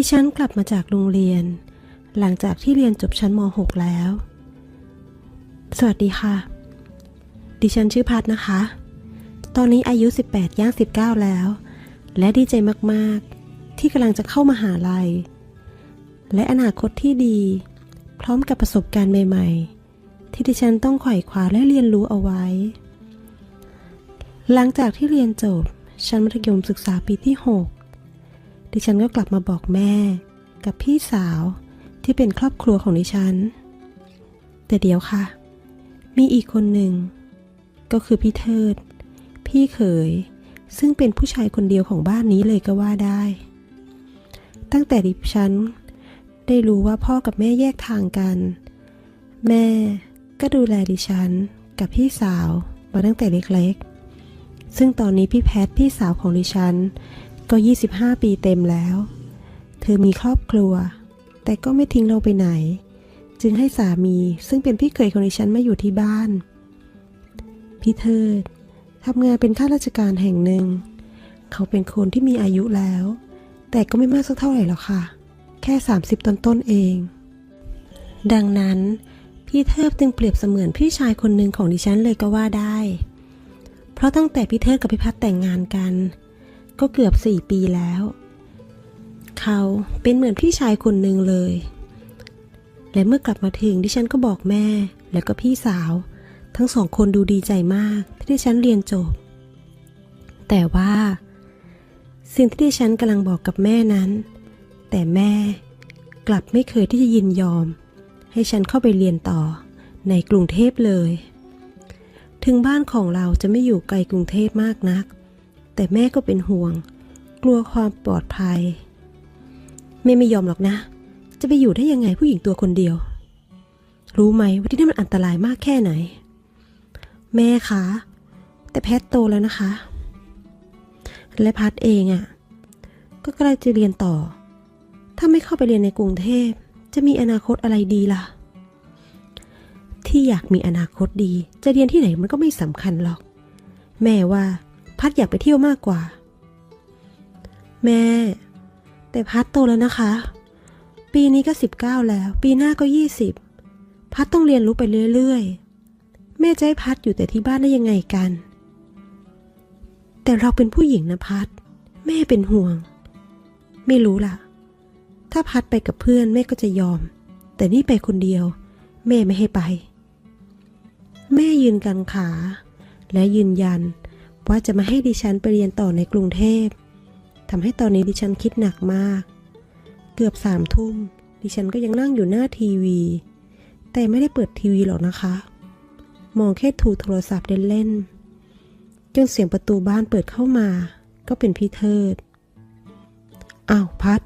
ดิฉันกลับมาจากโรงเรียน หลังจากที่เรียนจบชั้นม .6 แล้ว สวัสดีค่ะ ดิฉันชื่อพัดนะคะ ตอนนี้อายุ 18 ย่าง 19 แล้ว และดีใจมากๆ ที่กำลังจะเข้ามาหาลัย และอนาคตที่ดี พร้อมกับประสบการณ์ใหม่ ๆ ที่ดิฉันต้องไขว่คว้าและเรียนรู้เอาไว้ หลังจากที่เรียนจบชั้นมัธยมศึกษาปีที่ 6 ดิฉันก็กลับมาบอกแม่ กับพี่สาวที่เป็นครอบครัวของดิฉัน แต่เดี๋ยวค่ะ มีอีกคนหนึ่ง ก็คือพี่เทิด พี่เขย ซึ่งเป็นผู้ชายคนเดียวของบ้านนี้เลยก็ว่าได้ ตั้งแต่ดิฉัน ได้รู้ว่าพ่อกับแม่แยกทางกัน แม่ก็ดูแลดิฉัน กับพี่สาวมาตั้งแต่เล็กๆ ซึ่งตอนนี้พี่แพทพี่สาวของดิฉัน ก็ 25 ปีเต็มแล้ว เธอมีครอบครัว แต่ก็ไม่ทิ้งเราไปไหน จึงให้สามีซึ่งเป็นพี่เขยของดิฉันมาอยู่ที่บ้าน พี่เทิดทำงานเป็นข้าราชการแห่งหนึ่ง เขาเป็นคนที่มีอายุแล้ว แต่ก็ไม่มากสักเท่าไหร่หรอกค่ะ แค่ 30 ต้นต้นเอง ดังนั้นพี่เทิดจึงเปรียบเสมือนพี่ชายคนหนึ่งของดิฉันเลยก็ว่าได้ เพราะตั้งแต่พี่เทิดกับพี่พัดแต่งงานกัน ก็เกือบสี่ปีแล้ว เขาเป็นเหมือนพี่ชายคนหนึ่งเลย และเมื่อกลับมาถึงดิฉันก็บอกแม่แล้วก็พี่สาว ทั้งสองคนดูดีใจมากที่ดิฉันเรียนจบ แต่ว่า สิ่งที่ดิฉันกำลังบอกกับแม่นั้น แต่แม่กลับไม่เคยที่จะยินยอม ให้ฉันเข้าไปเรียนต่อในกรุงเทพเลย ถึงบ้านของเราจะไม่อยู่ไกลกรุงเทพมากนัก แต่แม่ก็เป็นห่วง กลัวความปลอดภัย แม่ไม่ยอมหรอกนะ จะไปอยู่ได้ยังไงผู้หญิงตัวคนเดียว รู้ไหมว่าที่นั่นมันอันตรายมากแค่ไหน แม่คะ แต่แพทโตแล้วนะคะ และพัดเองอะ่ะ ก็ใกล้จะเรียนต่อ ถ้าไม่เข้าไปเรียนในกรุงเทพ จะมีอนาคตอะไรดีล่ะ ที่อยากมีอนาคตดี จะเรียนที่ไหนมันก็ไม่สำคัญหรอก แม่ว่า พัดอยากไปเที่ยวมากกว่า แม่ แต่พัดโตแล้วนะคะ ปีนี้ก็สิบเก้าแล้ว ปีหน้าก็ยี่สิบพัดต้องเรียนรู้ไปเรื่อยๆ แม่จะให้พัดอยู่แต่ที่บ้านได้ยังไงกัน แต่เราเป็นผู้หญิงนะพัด แม่เป็นห่วง ไม่รู้ล่ะ ถ้าพัดไปกับเพื่อนแม่ก็จะยอม แต่นี่ไปคนเดียว แม่ไม่ให้ไป แม่ยืนกันขาและยืนยัน ว่าจะมาให้ดิฉันไปเรียนต่อในกรุงเทพทำให้ตอนนี้ดิฉันคิดหนักมาก เกือบสามทุ่ม ดิฉันก็ยังนั่งอยู่หน้าทีวี แต่ไม่ได้เปิดทีวีหรอกนะคะ มองแค่ถูโทรศัพท์เล่นๆจนเสียงประตูบ้านเปิดเข้ามา ก็เป็นพี่เทิดอ้าวพัด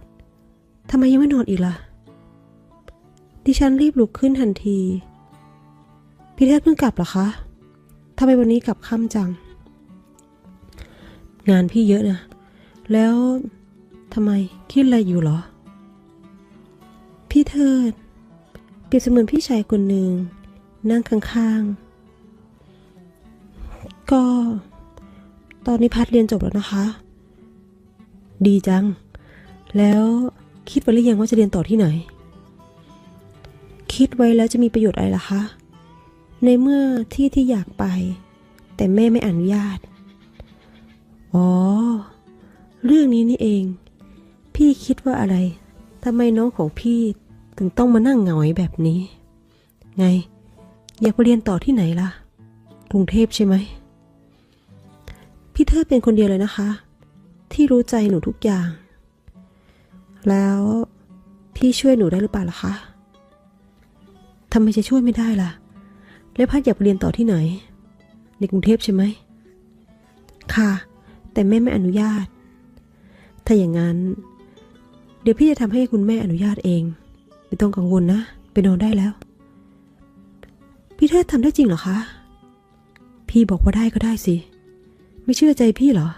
ทำไมยังไม่นอนอีกล่ะ ดิฉันรีบลุกขึ้นทันที พี่เทิดเพิ่งกลับเหรอคะทำไมวันนี้กลับค่ำจัง งานพี่เยอะนะ แล้วทำไมคิดอะไรอยู่หรอ พี่เทิด เปรียบเสมือนพี่ชายคนหนึ่ง นั่งข้างๆ ก็ ตอนนี้พัดเรียนจบแล้วนะคะ ดีจัง แล้วคิดไว้หรือยังว่าจะเรียนต่อที่ไหน คิดไว้แล้วจะมีประโยชน์อะไรล่ะคะ ในเมื่อที่ที่อยากไป แต่แม่ไม่อนุญาต อ๋อ เรื่องนี้นี่เอง พี่คิดว่าอะไรทำไมน้องของพี่ถึงต้องมานั่งเหงาแบบนี้ ไง อยากไปเรียนต่อที่ไหนล่ะ กรุงเทพใช่ไหม พี่เทิดเป็นคนเดียวเลยนะคะ ที่รู้ใจหนูทุกอย่าง แล้วพี่ช่วยหนูได้หรือเปล่าล่ะคะทำไมจะช่วยไม่ได้ล่ะ แล้วพัดอยากไปเรียนต่อที่ไหน ในกรุงเทพใช่ไหม ค่ะ แต่แม่ไม่อนุญาต ถ้าอย่างนั้น เดี๋ยวพี่จะทำให้คุณแม่อนุญาตเอง ไม่ต้องกังวลนะ ไปนอนได้แล้ว พี่เทิดทำได้จริงเหรอคะ พี่บอกว่าได้ก็ได้สิ ไม่เชื่อใจพี่เหรอ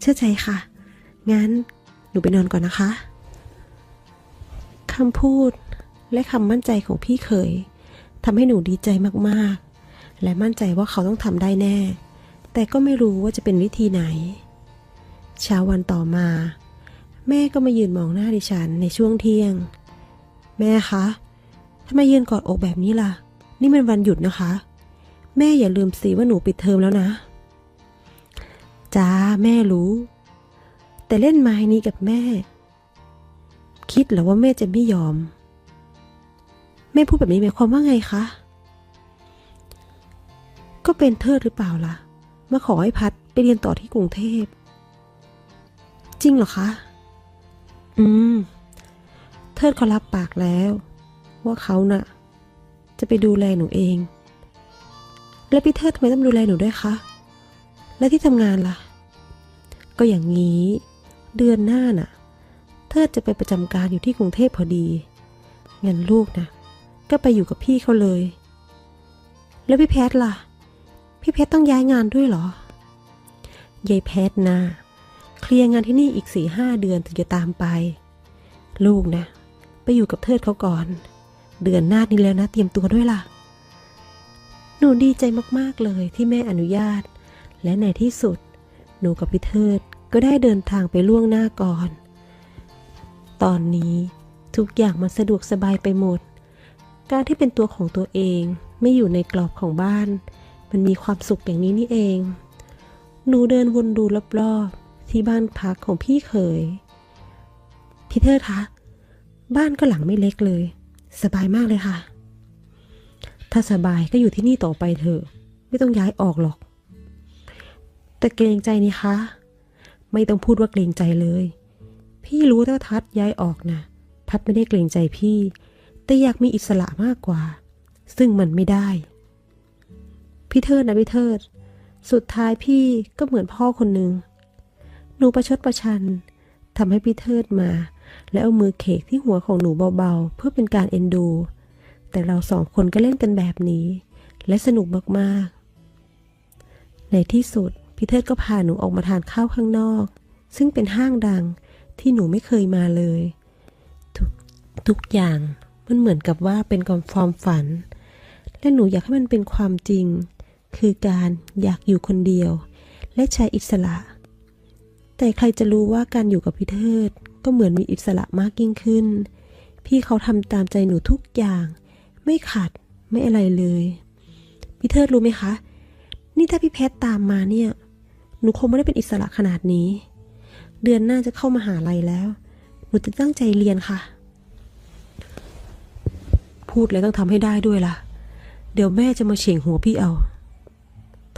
เชื่อใจค่ะ งั้นหนูไปนอนก่อนนะคะคำพูดและคำมั่นใจของพี่เขยทำให้หนูดีใจมากๆ และมั่นใจว่าเขาต้องทำได้แน่ แต่ก็ไม่รู้ว่าจะเป็นวิธีไหน เช้าวันต่อมา แม่ก็มายืนมองหน้าดิฉันในช่วงเที่ยง แม่คะทำไมยืนกอดอกแบบนี้ล่ะ นี่มันวันหยุดนะคะ แม่อย่าลืมสิว่าหนูปิดเทอมแล้วนะจ้าแม่รู้ แต่เล่นไม้นี้กับแม่ คิดหรอว่าแม่จะไม่ยอม แม่พูดแบบนี้หมายความว่าไงคะ ก็เป็นเทิดหรือเปล่าล่ะ มาขอให้พัดไปเรียนต่อที่กรุงเทพ จริงเหรอคะ อืม เทิดเขารับปากแล้ว ว่าเขาน่ะ จะไปดูแลหนูเอง แล้วพี่เทิดทำไมต้องดูแลหนูด้วยคะ และที่ทำงานล่ะ ก็อย่างนี้ เดือนหน้าน่ะ เทิดจะไปประจำการอยู่ที่กรุงเทพพอดีงั้นลูกนะก็ไปอยู่กับพี่เขาเลย แล้วพี่แพทย์ล่ะ พี่แพทย์ต้องย้ายงานด้วยเหรอยายแพทย์นะ เคลียร์งานที่นี่อีกสี่ห้าเดือนถึงจะตามไป ลูกนะ ไปอยู่กับเทิดเขาก่อน เดือนหน้านี้แล้วนะ เตรียมตัวด้วยล่ะ หนูดีใจมากๆเลยที่แม่อนุญาต และในที่สุด หนูกับพี่เทิดก็ได้เดินทางไปล่วงหน้าก่อน ตอนนี้ทุกอย่างมันสะดวกสบายไปหมด การที่เป็นตัวของตัวเองไม่อยู่ในกรอบของบ้าน มันมีความสุขอย่างนี้นี่เอง หนูเดินวนดูรอบๆ ที่บ้านพักของพี่เขย พี่เทิดคะ บ้านก็หลังไม่เล็กเลย สบายมากเลยค่ะ ถ้าสบายก็อยู่ที่นี่ต่อไปเถอะ ไม่ต้องย้ายออกหรอก แต่เกรงใจนี่คะ ไม่ต้องพูดว่าเกรงใจเลย พี่รู้ถ้าทัดย้ายออกนะพัดไม่ได้เกรงใจพี่ แต่อยากมีอิสระมากกว่า ซึ่งมันไม่ได้ พี่เทิดนะพี่เทิด สุดท้ายพี่ก็เหมือนพ่อคนหนึ่งหนูประชดประชันทำให้พี่เทิดมา แล้วเอามือเขกที่หัวของหนูเบาๆ เพื่อเป็นการเอ็นดู แต่เราสองคนก็เล่นกันแบบนี้ และสนุกมากๆ ในที่สุดพี่เทิดก็พาหนูออกมาทานข้าวข้างนอก ซึ่งเป็นห้างดังที่หนูไม่เคยมาเลยทุกทุกอย่างมันเหมือนกับว่าเป็นความฝัน และหนูอยากให้มันเป็นความจริง คือการอยากอยู่คนเดียว และใช้อิสระ แต่ใครจะรู้ว่าการอยู่กับพี่เทิด ก็เหมือนมีอิสระมากยิ่งขึ้น พี่เขาทำตามใจหนูทุกอย่าง ไม่ขัดไม่อะไรเลย พี่เทิดรู้ไหมคะ นี่ถ้าพี่แพทตามมาเนี่ย หนูคงไม่ได้เป็นอิสระขนาดนี้ เดือนหน้าจะเข้ามาหาลัยแล้ว หนูจะตั้งใจเรียนค่ะ พูดแล้วต้องทำให้ได้ด้วยล่ะ เดี๋ยวแม่จะมาเฉ่งหัวพี่เอา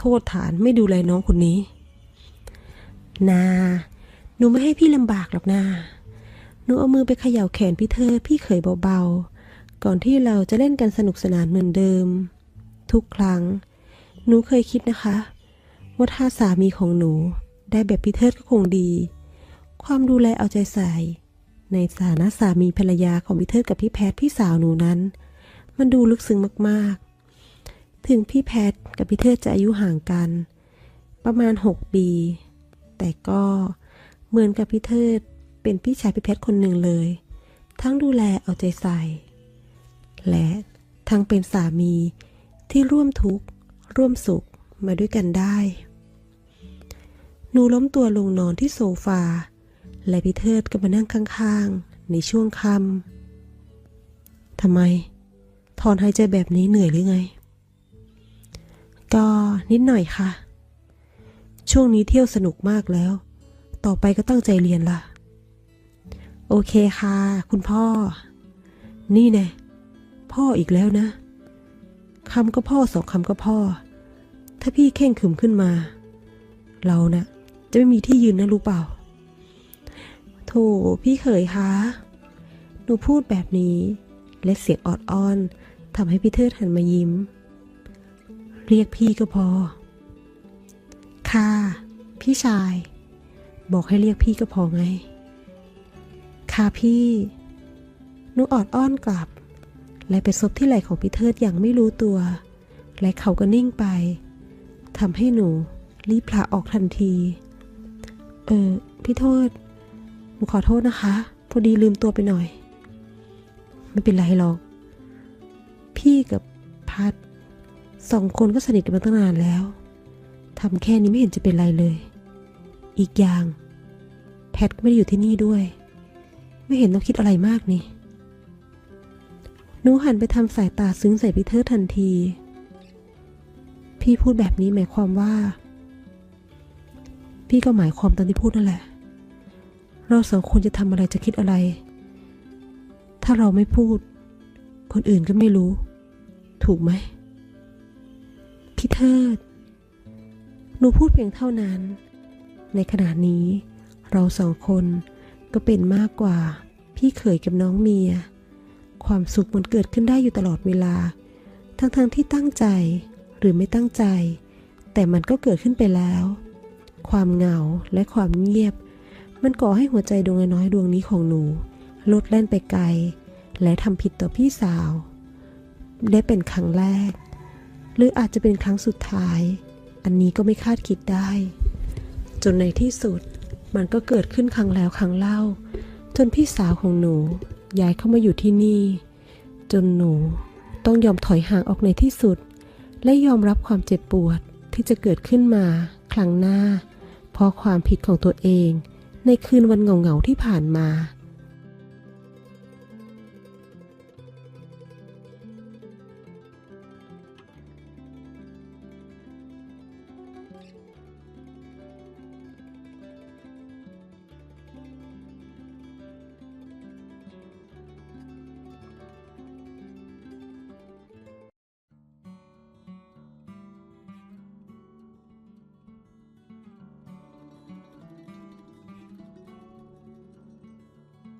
ทษฐานไม่ดูแลน้องคนนี้ นา หนูไม่ให้พี่ลำบากหรอกนา หนูเอามือไปเขย่าแขนพี่เธอพี่เขยเบาๆ ก่อนที่เราจะเล่นกันสนุกสนานเหมือนเดิม ทุกครั้ง หนูเคยคิดนะคะ ว่าถ้าสามีของหนูได้แบบพี่เทิดก็คงดี ความดูแลเอาใจใส่ ในฐานะสามีภรรยาของพี่เทิดกับพี่แพทย์พี่สาวหนูนั้น มันดูลึกซึ้งมากๆ ถึงพี่แพทกับพี่เทิดจะอายุห่างกัน ประมาณ 6 ปี แต่ก็เหมือนกับพี่เทิดเป็นพี่ชายพี่แพทคนหนึ่งเลย ทั้งดูแลเอาใจใส่ และทั้งเป็นสามีที่ร่วมทุกข์ร่วมสุขมาด้วยกันได้ หนูล้มตัวลงนอนที่โซฟา และพี่เทิดก็มานั่งข้างๆ ในช่วงค่ำทำไม ถอนหายใจแบบนี้เหนื่อยหรือไง ก็นิดหน่อยค่ะ ช่วงนี้เที่ยวสนุกมากแล้ว ต่อไปก็ตั้งใจเรียนล่ะ โอเคค่ะ คุณพ่อ นี่แน่พ่ออีกแล้วนะคำก็พ่อสองคำก็พ่อ ถ้าพี่เข่งขึมขึ้นมา เรานะ่ะ จะไม่มีที่ยืนนะรู้เปล่าโถพี่เขยคะหนูพูดแบบนี้และเสียงออดอ้อนทำให้พี่เทิดหันมายิ้ม เรียกพี่ก็พอ ค่ะ พี่ชาย บอกให้เรียกพี่ก็พอไง ค่ะพี่หนูออดอ้อนกลับ และไปซบที่ไหล่ของพี่เทิดอย่างไม่รู้ตัว และเขาก็นิ่งไปทำให้หนูรีบพลาออกทันที เออ พี่โทษ หนูขอโทษนะคะ พอดีลืมตัวไปหน่อย ไม่เป็นไรหรอก พี่กับพัด สองคนก็สนิทกันมาตั้งนานแล้วทำแค่นี้ไม่เห็นจะเป็นไรเลย อีกอย่าง แพทก็ไม่ได้อยู่ที่นี่ด้วย ไม่เห็นต้องคิดอะไรมากนี่หนูหันไปทำสายตาซึ้งใส่พีเตอร์ทันที พี่พูดแบบนี้หมายความว่า พี่ก็หมายความตามที่พูดนั่นแหละ เราสองคนจะทำอะไรจะคิดอะไร ถ้าเราไม่พูด คนอื่นก็ไม่รู้ ถูกไหม พี่เทิด หนูพูดเพียงเท่านั้น ในขณะนี้เราสองคนก็เป็นมากกว่าพี่เขยกับน้องเมีย ความสุขมันเกิดขึ้นได้อยู่ตลอดเวลา ทั้งๆทที่ตั้งใจหรือไม่ตั้งใจ แต่มันก็เกิดขึ้นไปแล้ว ความเหงาและความเงียบ มันก่อให้หัวใจดวงน้อยดวงนี้ของหนูลดแล่นไปไกล และทำผิดต่อพี่สาว ได้เป็นครั้งแรก หรืออาจจะเป็นครั้งสุดท้าย อันนี้ก็ไม่คาดคิดได้ จนในที่สุดมันก็เกิดขึ้นครั้งแล้วครั้งเล่า จนพี่สาวของหนูย้ายเข้ามาอยู่ที่นี่ จนหนูต้องยอมถอยห่างออกในที่สุด และยอมรับความเจ็บปวดที่จะเกิดขึ้นมาครั้งหน้า เพราะความผิดของตัวเอง ในคืนวันเหงาๆที่ผ่านมา